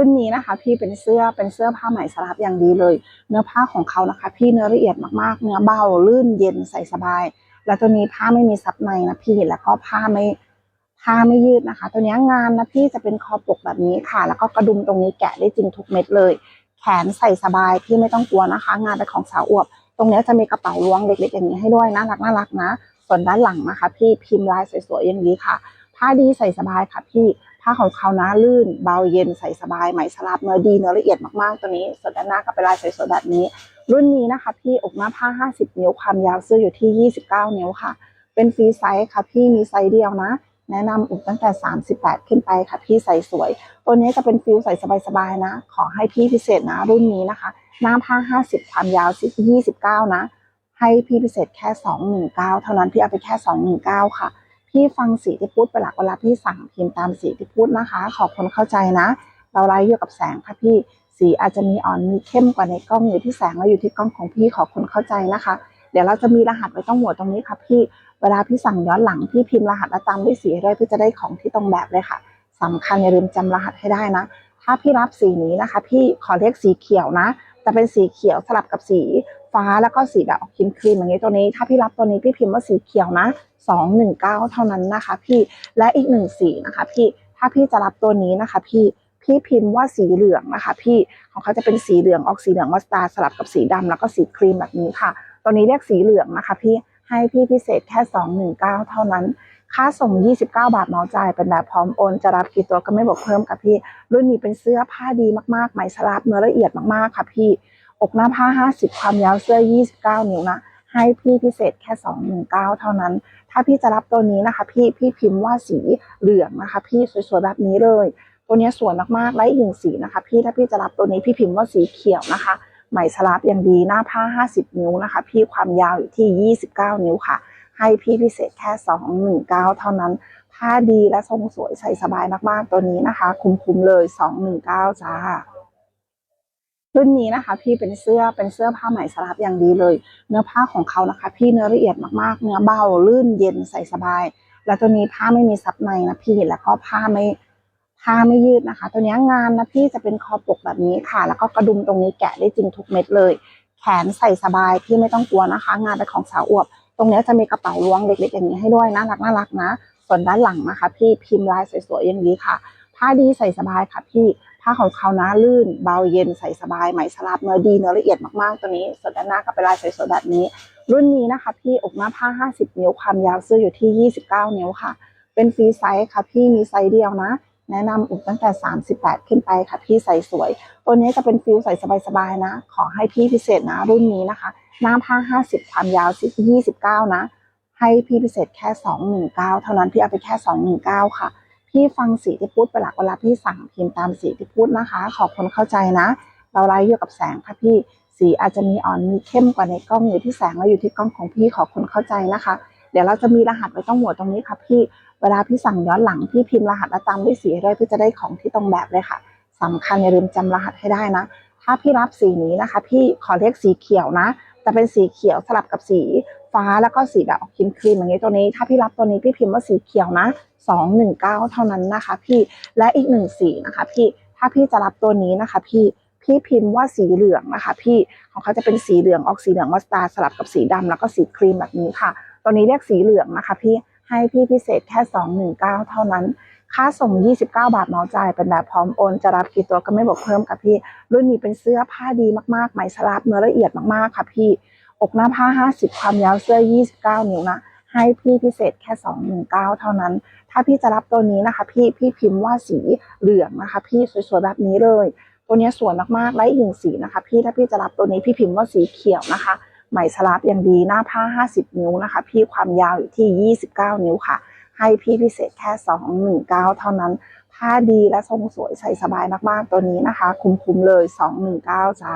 รุ่นนี้นะคะ พี่เป็นเสื้อเป็นเสื้อผ้าไหมสลับอย่างดีเลย เนื้อผ้าของเขานะคะ พี่เนื้อละเอียดมากๆ เนื้อเบาลื่นเย็นใส่สบาย แล้วตัวนี้ผ้าไม่มีซับในนะพี่แล้วก็ผ้าไม่ผ้าไม่ยืดนะคะ ตัวนี้งานนะพี่จะเป็นคอปกแบบนี้ค่ะ แล้วก็กระดุมตรงนี้แกะได้จริงทุกเม็ดเลย แขนใส่สบายพี่ไม่ต้องกลัวนะคะ งานเป็นของสาวอวบ ตรงนี้จะมีกระเป๋าล้วงเล็กๆอย่างนี้ให้ด้วยน่ารักน่ารักนะ ส่วนด้านหลังนะคะ พี่พิมพ์ลายสวยๆอย่างนี้ค่ะ ผ้าดีใส่สบายค่ะพี่ ผ้าของเขานะลื่นเบาเย็นใส่สบายไหมสลับเนื้อดีเนื้อละเอียดมากๆตัวนี้ส่วนด้านหน้าก็เป็นลายสวยๆแบบนี้ รุ่นนี้นะคะพี่อกหน้าผ้า 50 นิ้วความยาวเสื้ออยู่ที่ 29 นิ้วค่ะ เป็นฟรีไซส์ค่ะพี่มีไซส์เดียวนะ แนะนำอกตั้งแต่ 38 ขึ้นไปค่ะพี่ใส่สวย ตัวนี้จะเป็นฟิลใส่สบายๆนะ ขอให้พี่พิเศษนะ รุ่นนี้นะคะ หน้าผ้า 50 ความยาว29 นะ ให้พี่พิเศษแค่ 219 เท่านั้นพี่เอาไปแค่ 219 ค่ะ พี่ฟังสีที่พูดไปหลักเวลาพี่สั่งพิมพ์ตามสีที่พูดนะคะ ขอบคุณเข้าใจนะ เราไลฟ์อยู่กับแสงค่ะพี่ สีอาจจะมีอ่อนมีเข้มกว่าในกล้องอยู่ที่แสงแล้วอยู่ที่กล้องของพี่ขอบคุณเข้าใจนะคะ เดี๋ยวเราจะมีรหัสไว้ต้องหัวตรงนี้ค่ะพี่เวลาพี่สั่งย้อนหลังพี่พิมพ์รหัสและตามด้วยสีด้วยพี่จะได้ของที่ตรงแบบเลยค่ะสำคัญอย่าลืมจำรหัสให้ได้นะ ถ้าพี่รับสีนี้นะคะ พี่ขอเรียกสีเขียวนะ จะเป็นสีเขียวสลับกับสี ฟ้าแล้วก็สีแบบออกครีมครีมอย่างนี้ตัวนี้ ถ้าพี่รับตัวนี้พี่พิมพ์ว่าสีเขียวนะ219 เท่านั้นนะคะ พี่และอีกหนึ่งสีนะคะ พี่ถ้าพี่จะรับตัวนี้นะคะ พี่พี่พิมพ์ว่าสีเหลืองนะคะ พี่ของเขาจะเป็นสีเหลืองออกสีเหลืองมัสตาร์สลับกับสีดำแล้วก็สีครีมแบบนี้ค่ะ ตัวนี้เรียกสีเหลืองนะคะ พี่ให้พี่พิเศษแค่ 219 เท่านั้น ค่าส่ง 29 บาทเมาจ่ายเป็นแบบพร้อมโอน จะรับกี่ตัวก็ไม่บอกเพิ่มค่ะพี่ รุ่นนี้เป็นเสื้อผ้าดีมากๆไหมสลับเนื้อละเอียดมากๆค่ะพี่ อกหน้าผ้า 50 ความยาวเสื้อ 29 นิ้วนะ ให้พี่พิเศษแค่ 219 เท่านั้น ถ้าพี่จะรับตัวนี้นะคะ พี่พี่พิมพ์ว่าสีเหลืองนะคะ พี่สวยๆแบบนี้เลย ตัวนี้สวยมากๆและอีกหนึ่งสีนะคะ พี่ถ้าพี่จะรับตัวนี้พี่พิมพ์ว่าสีเขียวนะคะไหมสลับอย่างดีหน้าผ้า 50 นิ้วนะคะ พี่ความยาวอยู่ที่ 29 นิ้วค่ะ ให้พี่พิเศษแค่ 219 เท่านั้นผ้าดีและทรงสวยใส่สบายมากๆตัวนี้นะคะ คุ้มๆเลย 219จ้า รุ่นนี้นะคะพี่เป็นเสื้อเป็นเสื้อผ้าไหมสลับอย่างดีเลย เนื้อผ้าของเขานะคะ พี่เนื้อละเอียดมากๆ เนื้อเบาลื่นเย็นใส่สบาย แล้วตัวนี้ผ้าไม่มีซับในนะพี่แล้วก็ผ้าไม่ผ้าไม่ยืดนะคะ ตัวนี้งานนะพี่จะเป็นคอปกแบบนี้ค่ะ แล้วก็กระดุมตรงนี้แกะได้จริงทุกเม็ดเลย แขนใส่สบายพี่ไม่ต้องกลัวนะคะ งานเป็นของสาวอวบ ตรงนี้จะมีกระเป๋าล้วงเล็กๆอย่างนี้ให้ด้วยน่ารักน่ารักนะ ส่วนด้านหลังนะคะ พี่พิมพ์ลายสวยๆอย่างนี้ค่ะ ผ้าดีใส่สบายค่ะพี่ ผ้าของเขานะลื่นเบาเย็นใส่สบายไหมสลับเนื้อดีเนื้อละเอียดมากๆตัวนี้ส่วนด้านหน้าก็เป็นลายสวยๆแบบนี้ รุ่นนี้นะคะพี่อกหน้าผ้า 50 นิ้วความยาวเสื้ออยู่ที่ 29 นิ้วค่ะ เป็นฟรีไซส์ค่ะพี่มีไซส์เดียวนะ แนะนำอกตั้งแต่ 38 ขึ้นไปค่ะพี่ใส่สวย ตัวนี้จะเป็นฟิลใส่สบายๆนะ ขอให้พี่พิเศษนะ รุ่นนี้นะคะ หน้าผ้า 50 ความยาว29 นะ ให้พี่พิเศษแค่ 219 เท่านั้นพี่เอาไปแค่ 219 ค่ะ พี่ฟังสีที่พูดไปหลักเวลาพี่สั่งพิมพ์ตามสีที่พูดนะคะ ขอบคุณเข้าใจนะ เราไลฟ์อยู่กับแสงค่ะพี่สีอาจจะมีอ่อนมีเข้มกว่าในกล้องอยู่ที่แสงแล้วอยู่ที่กล้องของพี่ขอบคุณเข้าใจนะคะ เดี๋ยวเราจะมีรหัสไว้ต้องหัวตรงนี้ค่ะพี่เวลาพี่สั่งย้อนหลังพี่พิมพ์รหัสและตามด้วยสีด้วยพี่จะได้ของที่ตรงแบบเลยค่ะสำคัญอย่าลืมจำรหัสให้ได้นะ ถ้าพี่รับสีนี้นะคะ พี่ขอเรียกสีเขียวนะ จะเป็นสีเขียวสลับกับสี ฟ้าแล้วก็สีแบบออกครีมครีมอย่างนี้ตัวนี้ ถ้าพี่รับตัวนี้พี่พิมพ์ว่าสีเขียวนะ219 เท่านั้นนะคะ พี่และอีกหนึ่งสีนะคะ พี่ถ้าพี่จะรับตัวนี้นะคะ พี่พี่พิมพ์ว่าสีเหลืองนะคะ พี่ของเขาจะเป็นสีเหลืองออกสีเหลืองมัสตาร์สลับกับสีดำแล้วก็สีครีมแบบนี้ค่ะ ตัวนี้เรียกสีเหลืองนะคะ พี่ให้พี่พิเศษแค่ 219 เท่านั้น ค่าส่ง 29 บาทเมาจ่ายเป็นแบบพร้อมโอน จะรับกี่ตัวก็ไม่บอกเพิ่มค่ะพี่ รุ่นนี้เป็นเสื้อผ้าดีมากๆไหมสลับเนื้อละเอียดมากๆค่ะพี่ อกหน้าผ้า 50 ความยาวเสื้อ 29 นิ้วนะ ให้พี่พิเศษแค่ 219 เท่านั้น ถ้าพี่จะรับตัวนี้นะคะ พี่พี่พิมพ์ว่าสีเหลืองนะคะ พี่สวยๆแบบนี้เลย ตัวนี้สวยมากๆและอีกหนึ่งสีนะคะ พี่ถ้าพี่จะรับตัวนี้พี่พิมพ์ว่าสีเขียวนะคะไหมสลับอย่างดีหน้าผ้า 50 นิ้วนะคะ พี่ความยาวอยู่ที่ 29 นิ้วค่ะ ให้พี่พิเศษแค่ 219 เท่านั้นผ้าดีและทรงสวยใส่สบายมากๆตัวนี้นะคะ คุ้มๆเลย 219จ้า